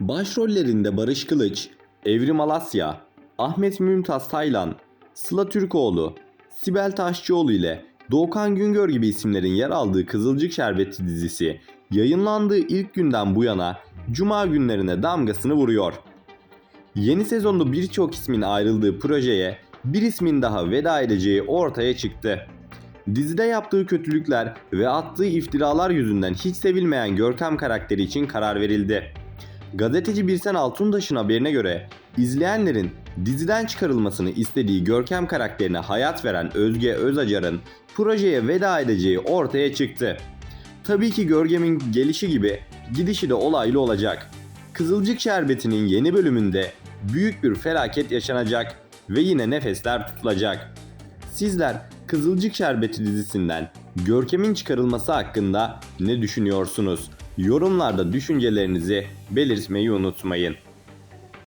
Başrollerinde Barış Kılıç, Evrim Alasya, Ahmet Mümtaz Taylan, Sıla Türkoğlu, Sibel Taşçıoğlu ile Doğukan Güngör gibi isimlerin yer aldığı Kızılcık Şerbeti dizisi yayınlandığı ilk günden bu yana cuma günlerine damgasını vuruyor. Yeni sezonda birçok ismin ayrıldığı projeye bir ismin daha veda edeceği ortaya çıktı. Dizide yaptığı kötülükler ve attığı iftiralar yüzünden hiç sevilmeyen Görkem karakteri için karar verildi. Gazeteci Birsen Altuntaş'ın haberine göre izleyenlerin diziden çıkarılmasını istediği Görkem karakterine hayat veren Özge Özacar'ın projeye veda edeceği ortaya çıktı. Tabii ki Görkem'in gelişi gibi gidişi de olaylı olacak. Kızılcık Şerbeti'nin yeni bölümünde büyük bir felaket yaşanacak ve yine nefesler tutulacak. Sizler Kızılcık Şerbeti dizisinden Görkem'in çıkarılması hakkında ne düşünüyorsunuz? Yorumlarda düşüncelerinizi belirtmeyi unutmayın.